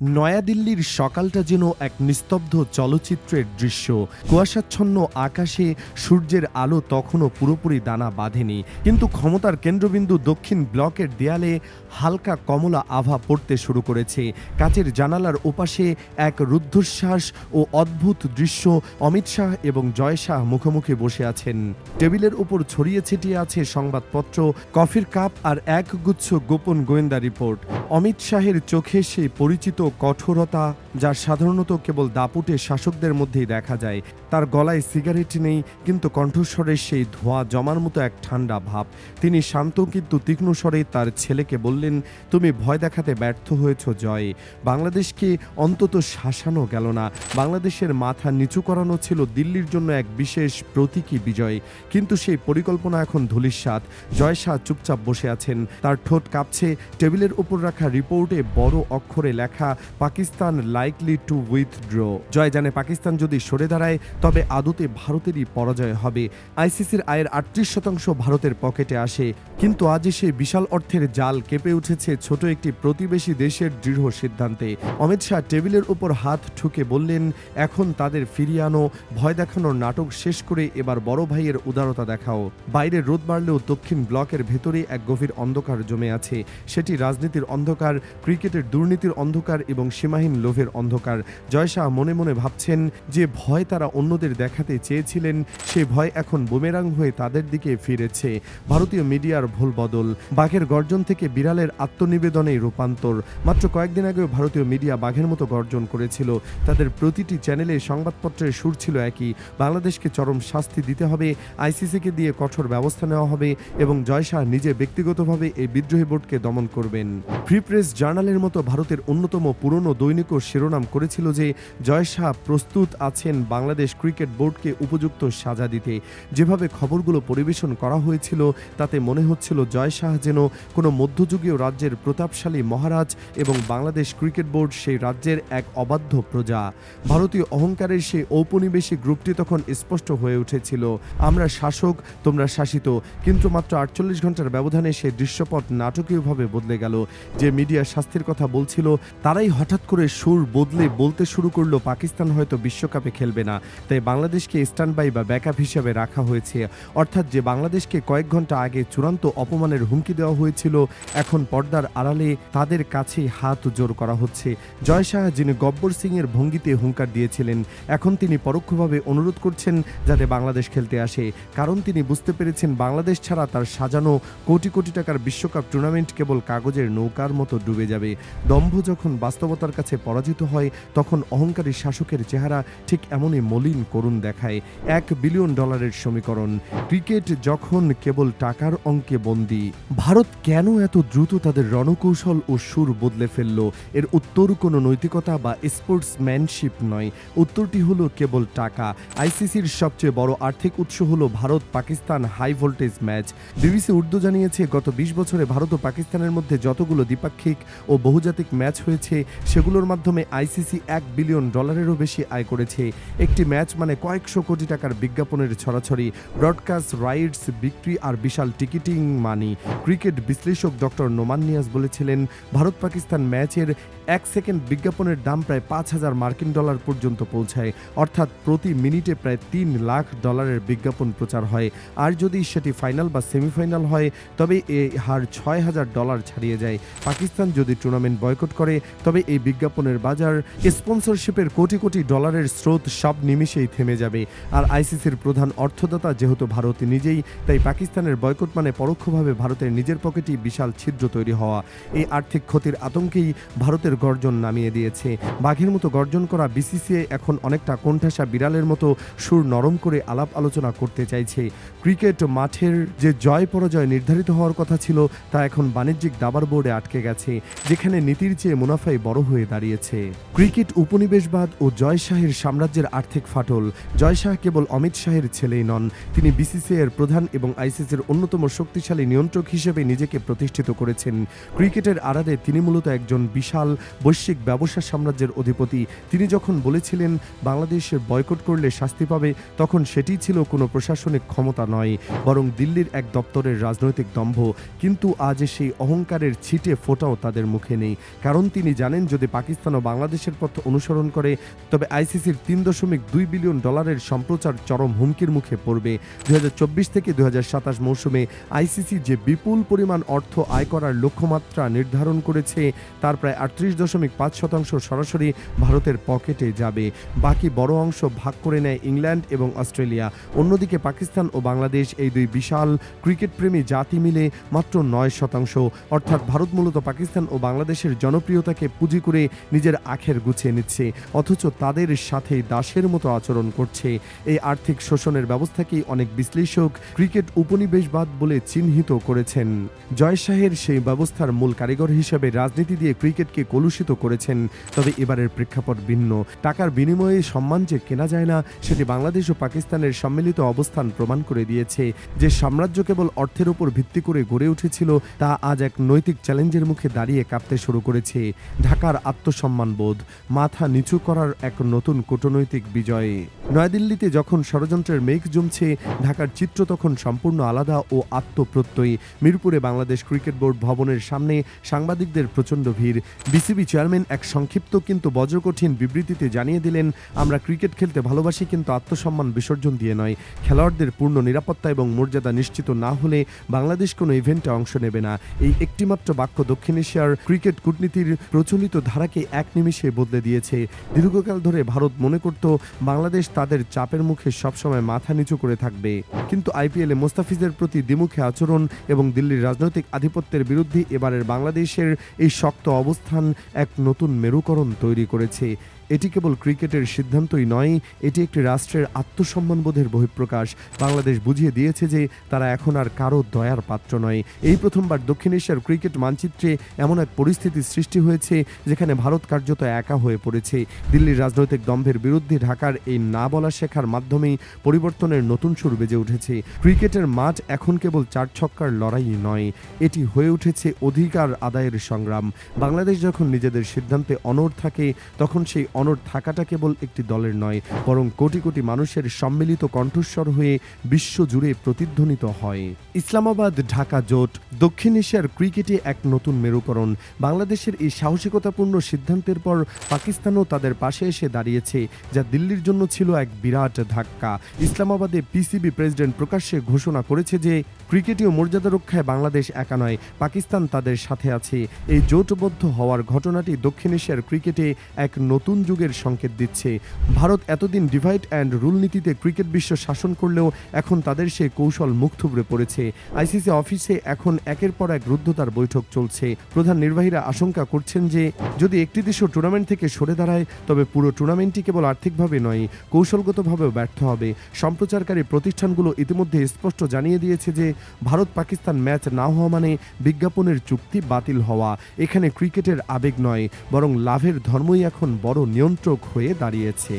নয়াদিল্লির সকালটা যেন এক নিস্তব্ধ চলচ্চিত্রের দৃশ্য। কুয়াশাচ্ছন্ন আকাশে সূর্যের আলো তখনও পুরোপুরি দানা বাঁধেনি। কিন্তু ক্ষমতার কেন্দ্রবিন্দু দক্ষিণ ব্লকের দেয়ালে হালকা কমলা আভা পড়তে শুরু করেছে। কাচের জানালার ওপাশে এক রুদ্ধশ্বাস ও অদ্ভুত দৃশ্য অমিত শাহ এবং জয় শাহ মুখোমুখি বসে আছেন। টেবিলের উপর ছড়িয়ে ছিটিয়ে আছে সংবাদপত্র, কফির কাপ আর একগুচ্ছ গোপন গোয়েন্দা রিপোর্ট। অমিত শাহের চোখে সেই পরিচিত কঠোরতা যা সাধারণত কেবল দাপুটে শাসকদের মধ্যেই দেখা যায়। তার গলায় সিগারেট নেই, কিন্তু কণ্ঠস্বরে সেই ধোঁয়া জমার মতো এক ঠান্ডা ভাব। তিনি শান্ত কিন্তু তীক্ষ্ণ স্বরে তার ছেলেকে বললেন, তুমি ভয় দেখাতে ব্যর্থ হয়েছ, জয়। বাংলাদেশকে অন্তত শাসানো গেল না। বাংলাদেশের মাথা নিচু করানো ছিল দিল্লির জন্য এক বিশেষ প্রতীকী বিজয়। কিন্তু সেই পরিকল্পনা এখন ধূলিসাৎ। জয় শাহ চুপচাপ বসে আছেন। তার ঠোঁট কাঁপছে। টেবিলের উপর রাখা রিপোর্টে বড় অক্ষরে লেখা, পাকিস্তান লাইকলি টু উইথড্র জয় জানে পাকিস্তান যদি সরে দাঁড়ায়, তবে আদতে ভারতেরই পরাজয় হবে। আইসিসির আয়ের আটত্রিশ শতাংশ ভারতের পকেটে আসে। কিন্তু আজ সেই বিশাল অর্থের জাল কেঁপে উঠেছে ছোট একটি প্রতিবেশী দেশের দৃঢ় সিদ্ধান্তে। অমিত শাহ টেবিলের উপর হাত ঠুকে বললেন, এখন তাদের ফিরিয়ে আনো, ভয় দেখানোর নাটক শেষ করে এবার বড় ভাইয়ের উদারতা দেখাও। বাইরে রোদ বাড়লেও দক্ষিণ ব্লকের ভেতরে এক গভীর অন্ধকার জমে আছে। সেটি রাজনীতির অন্ধকার, ক্রিকেটের দুর্নীতির অন্ধকার এবং সীমাহীন লোভের অন্ধকার। জয় শাহ মনে মনে ভাবছেন যে ভয় তারা অন্যদের দেখাতে চেয়েছিলেন, সে ভয় এখন বুমেরাং হয়ে তাদের দিকে ফিরেছে। ভারতীয় মিডিয়ার ভুল বদল, বাঘের গর্জন থেকে বিড়ালের আত্মনিবেদনে রূপান্তর। মাত্র কয়েকদিন আগেও ভারতীয় মিডিয়া বাঘের মতো গর্জন করেছিল। তাদের প্রতিটি চ্যানেলে সংবাদপত্রের সুর ছিল একই। বাংলাদেশকে চরম শাস্তি দিতে হবে, আইসিসিকে দিয়ে কঠোর ব্যবস্থা নেওয়া হবে এবং জয় শাহ নিজে ব্যক্তিগতভাবে এই বিদ্রোহী বোর্ডকে দমন করবেন। ফ্রি প্রেস জার্নালের মতো ভারতের অন্যতম পুরনো দৈনিকও শিরোনাম করেছিল যে জয় শাহ প্রস্তুত আছেন বাংলাদেশ ক্রিকেট বোর্ডকে উপযুক্ত সাজা দিতে। যেভাবে খবরগুলো পরিবেশন করা হয়েছিল, তাতে মনে হচ্ছিল জয় শাহ যেন কোনো মধ্যযুগীয় রাজ্যের প্রতাপশালী মহারাজ এবং বাংলাদেশ ক্রিকেট বোর্ড সেই রাজ্যের এক অবাধ্য প্রজা। ভারতীয় অহংকারের সেই ঔপনিবেশিক গ্রুপটি তখন স্পষ্ট হয়ে উঠেছিল। আমরা শাসক, তোমরা শাসিত। কিন্তু মাত্র আটচল্লিশ ঘণ্টার ব্যবধানে সেই দৃশ্যপট নাটকীয়ভাবে বদলে গেল। যে মিডিয়া শাস্তির কথা বলছিল, তারাই হঠাৎ করে সুর বদলে বলতে শুরু করল, পাকিস্তান হয়তো বিশ্বকাপে খেলবে না। তাই বাংলাদেশকে স্ট্যান্ড বাই বা ব্যাকআপ হিসেবে রাখা হয়েছে। অর্থাৎ যে বাংলাদেশকে কয়েক ঘণ্টা আগে চূড়ান্ত অপমানের হুমকি দেওয়া হয়েছিল, এখন পর্দার আড়ালে তাদের কাছেই হাত জোর করা হচ্ছে। জয় শাহ যিনি গব্বর সিং এর ভঙ্গিতে হুঙ্কার দিয়েছিলেন, এখন তিনি পরোক্ষভাবে অনুরোধ করছেন যাতে বাংলাদেশ খেলতে আসে। কারণ তিনি বুঝতে পেরেছেন, বাংলাদেশ ছাড়া তার সাজানো কোটি কোটি টাকার বিশ্বকাপ টুর্নামেন্ট কেবল কাগজের নৌকার মতো ডুবে যাবে। দম্ভ যখন বাস্তবতার কাছে পরাজিত হয়, তখন অহংকারী শাসকের চেহারা ঠিক এমনই মলিন করুণ দেখায়। এক বিলিয়ন ডলারের সমীকরণ। ক্রিকেট যখন কেবল টাকার অঙ্কে বন্দী, ভারত কেন এত দ্রুত তাদের রণকৌশল ও সুর বদলে ফেলল? এর উত্তর কোনো নৈতিকতা বা স্পোর্টসম্যানশিপ নয়। উত্তরটি হলো কেবল টাকা। আইসিসির সবচেয়ে বড় আর্থিক উৎস হলো Bharat Pakistan high voltage match. BBC Urdu জানিয়েছে, গত বিশ বছরে ভারত ও পাকিস্তানের মধ্যে যতগুলো দ্বিপাক্ষিক ও বহুজাতিক ম্যাচ হয়েছে, সেগুলোর মাধ্যমে আইসিসি এক বিলিয়ন ডলারেরও বেশি আয় করেছে। একটি ম্যাচ মানে কয়েকশো কোটি টাকার বিজ্ঞাপনের ছড়াছড়ি ব্রডকাস্ট রাইটস বিক্রি আর বিশাল টিকিটিং মানি ক্রিকেট বিশ্লেষক ডক্টর নোমান নিয়াজ বলেছিলেন ভারত পাকিস্তান ম্যাচের এক সেকেন্ড বিজ্ঞাপনের দাম প্রায় পাঁচ হাজার মার্কিন ডলার পর্যন্ত পৌঁছায়। অর্থাৎ প্রতি মিনিটে প্রায় তিন লাখ ডলারের বিজ্ঞাপন প্রচার হয়। আর যদি সেটি ফাইনাল বা সেমিফাইনাল হয়, তবে এই হার ছয় হাজার ডলার ছাড়িয়ে যায়। পাকিস্তান যদি টুর্নামেন্ট বয়কট করে, তবে এই বিজ্ঞাপনের বাজার স্পন্সরশিপের কোটি কোটি ডলারের স্রোত সব নিমিষেই থেমে যাবে। আর আইসিসির প্রধান অর্থদাতা যেহেতু ভারত নিজেই, তাই পাকিস্তানের বয়কট মানে পরোক্ষভাবে ভারতের নিজের পকেটেই বিশাল ছিদ্র তৈরি হওয়া। এই আর্থিক ক্ষতির আতঙ্কেই ভারতের গর্জন নামিয়ে দিয়েছে। বাঘের মতো গর্জন করা বিসিসিআই এখন অনেকটা কোণঠাসা বিড়ালের মতো সুর নরম করে আলাপ আলোচনা করতে চাইছে। ক্রিকেট মাঠের যে জয় পরাজয় নির্ধারিত হওয়ার কথা ছিল, তা এখন বাণিজ্যিক দাবার বোর্ডে আটকে গেছে, যেখানে নীতির চেয়ে মুনাফাই বড় হয়ে দাঁড়িয়েছে। ক্রিকেট, উপনিবেশবাদ ও জয় শাহের সাম্রাজ্যের আর্থিক ফাটল। জয় শাহ কেবল অমিত শাহের ছেলেই নন, তিনি বিসিসিআইয়ের প্রধান এবং আইসিসির অন্যতম শক্তিশালী নিয়ন্ত্রক হিসেবে নিজেকে প্রতিষ্ঠিত করেছেন। ক্রিকেটের আড়ালে তিনি মূলত একজন বিশাল বৈশ্বিক ব্যবসা সাম্রাজ্যের অধিপতি। তিনি যখন বলেছিলেন বাংলাদেশের বয়কট করলে শাস্তি পাবে তখন সেটি ছিল কোনো প্রশাসনিক ক্ষমতা নয়, বরং দিল্লির এক দপ্তরের রাজনৈতিক দম্ভ। কিন্তু আজ সেই অহংকারের ছিটে ফোটাও তাদের মুখে নেই। কারণ তিনি জানেন, যদি পাকিস্তান ও বাংলাদেশের পথ অনুসরণ করে, তবে আইসিসির তিন দশমিক দুই বিলিয়ন ডলারের সম্প্রচার চরম হুমকির মুখে পড়বে। দুই হাজার চব্বিশ থেকে দুই মৌসুমে আইসিসি যে বিপুল পরিমাণ অর্থ আয় করার লক্ষ্যমাত্রা নির্ধারণ করেছে, তার প্রায় আটত্রিশ দশমিক পাঁচ শতাংশ সরাসরি ভারতের পকেটে যাবে। বাকি বড় অংশ ভাগ করে নেয় ইংল্যান্ড এবং অস্ট্রেলিয়া। অন্যদিকে পাকিস্তান ও বাংলাদেশ এই দুই বিশাল ক্রিকেট প্রেমী জাতি মিলে মাত্র নয় শতাংশ। অর্থাৎ ভারত মূলত পাকিস্তান ও বাংলাদেশের জনপ্রিয়তাকে পুঁজি করে নিজের আখের গুছিয়ে নিচ্ছে, অথচ তাদের সাথে দাসের মতো আচরণ করছে। এই আর্থিক শোষণের ব্যবস্থাকেই অনেক বিশ্লেষক ক্রিকেট উপনিবেশবাদ বলে চিহ্নিত করেছেন। জয় শাহের সেই ব্যবস্থার মূল কারিগর হিসেবে রাজনীতি দিয়ে ক্রিকেটকে কলুষিত করেছেন, তবে এবারের প্রেক্ষাপট ভিন্ন। টাকার বিনিময়ে সম্মান যে কেনা যায় না, সেটি বাংলাদেশ ও পাকিস্তানের সম্মিলিত অবস্থান প্রমাণ করে দিয়েছে। যে সাম্রাজ্য কেবল অর্থের উপর ভিত্তি করে গড়ে উঠেছিল, তা আজ এক নৈতিক চ্যালেঞ্জের মুখে দাঁড়িয়ে কাঁপতে শুরু করেছে। ঢাকার আত্মসম্মানবোধ মাথা নিচু করার এক নতুন কূটনৈতিক বিজয়ে। নয়াদিল্লিতে যখন ষড়যন্ত্রের মেঘ জমছে, ঢাকার চিত্র তখন সম্পূর্ণ আলাদা ও আত্মপ্রত্যয়ী। মিরপুরে বাংলাদেশ ক্রিকেট বোর্ড ভবনের সামনে সাংবাদিকদের প্রচণ্ড ভিড়। বিসিবি চেয়ারম্যান এক সংক্ষিপ্ত কিন্তু বজ্রকঠিন বিবৃতিতে জানিয়ে দিলেন, আমরা ক্রিকেট খেলতে ভালোবাসি কিন্তু আত্মসম্মান বিসর্জন দিয়ে নয়। খেলোয়াড়দের পূর্ণ নিরাপত্তা এবং মর্যাদা নিশ্চিত না হলে বাংলাদেশ কোনো ইভেন্টে অংশ নেবে না। এই একটিমাত্র বাক্য দক্ষিণ এশিয়ার ক্রিকেট কূটনীতির প্রচলিত ধারাকে এক নিমিষে বদলে দিয়েছে। দীর্ঘকাল ধরে ভারত মনে করত, বাংলাদেশ তাদের চাপের মুখে সবসময় মাথা নিচু করে থাকবে। কিন্তু আইপিএলে মোস্তাফিজের প্রতি দ্বিমুখী আচরণ এবং দিল্লির রাজনৈতিক আধিপত্যের বিরুদ্ধে এবারের বাংলাদেশের এই শক্ত অবস্থান এক নতুন মেরুকরণ তৈরি করেছে। এটি কেবল ক্রিকেটের সিদ্ধান্তই নয়, এটি একটি রাষ্ট্রের আত্মসম্মানবোধের বহিঃপ্রকাশ। বাংলাদেশ বুঝিয়ে দিয়েছে যে তারা এখন আর কারও দয়ার পাত্র নয়। এই প্রথমবার দক্ষিণ এশিয়ার ক্রিকেট মানচিত্রে এমন এক পরিস্থিতি সৃষ্টি হয়েছে যেখানে ভারত কার্যত একা হয়ে পড়েছে। দিল্লির রাজনৈতিক দম্ভের বিরুদ্ধে ঢাকার এই না বলা শেখার মাধ্যমেই পরিবর্তনের নতুন সুর বেজে উঠেছে। ক্রিকেটের মাঠ এখন কেবল চার ছক্কার লড়াই নয়, এটি হয়ে উঠেছে অধিকার আদায়ের সংগ্রাম। বাংলাদেশ যখন নিজেদের সিদ্ধান্তে অনড় থাকে, তখন সেই অনড় থাকাটা কেবল একটি দলের নয়, বরং কোটি কোটি মানুষের সম্মিলিত কণ্ঠস্বর হয়ে বিশ্বজুড়ে প্রতিধ্বনিত হয়। ইসলামাবাদ, ঢাকা জোট, দক্ষিণ এশিয়ার ক্রিকেটে এক নতুন মেরুকরণ। বাংলাদেশের এই সাহসিকতাপূর্ণ সিদ্ধান্তের পর পাকিস্তানও তাদের পাশে এসে দাঁড়িয়েছে, যা দিল্লির জন্য ছিল এক বিরাট ধাক্কা। ইসলামাবাদে পিসিবি প্রেসিডেন্ট প্রকাশ্যে ঘোষণা করেছে যে, ক্রিকেটীয় মর্যাদা রক্ষায় বাংলাদেশ একা নয়, পাকিস্তান তাদের সাথে আছে। এই জোটবদ্ধ হওয়ার ঘটনাটি দক্ষিণ এশিয়ার ক্রিকেটে এক নতুন যুগের সংকেত দিচ্ছে। ভারত এতদিন ডিভাইড অ্যান্ড রুল নীতিতে ক্রিকেট বিশ্ব শাসন করলেও এখন তাদের সে কৌশল মুখ থুবড়ে পড়েছে। আইসিসি অফিসে এখন একের পর এক রুদ্ধতার বৈঠক চলছে। প্রধান নির্বাহীরা আশঙ্কা করছেন যে, যদি একটি দেশও টুর্নামেন্ট থেকে সরে দাঁড়ায়, তবে পুরো টুর্নামেন্টটি কেবল আর্থিকভাবে নয়, কৌশলগতভাবেও ব্যর্থ হবে। সম্প্রচারকারী প্রতিষ্ঠানগুলো ইতিমধ্যে স্পষ্ট জানিয়ে দিয়েছে যে ভারত পাকিস্তান ম্যাচ না হওয়া মানে বিজ্ঞাপনের চুক্তি বাতিল হওয়া। এখানে ক্রিকেটের আবেগ নয়, বরং লাভের ধর্মই এখন বড় নিয়ন্ত্রক হয়ে দাঁড়িয়েছে।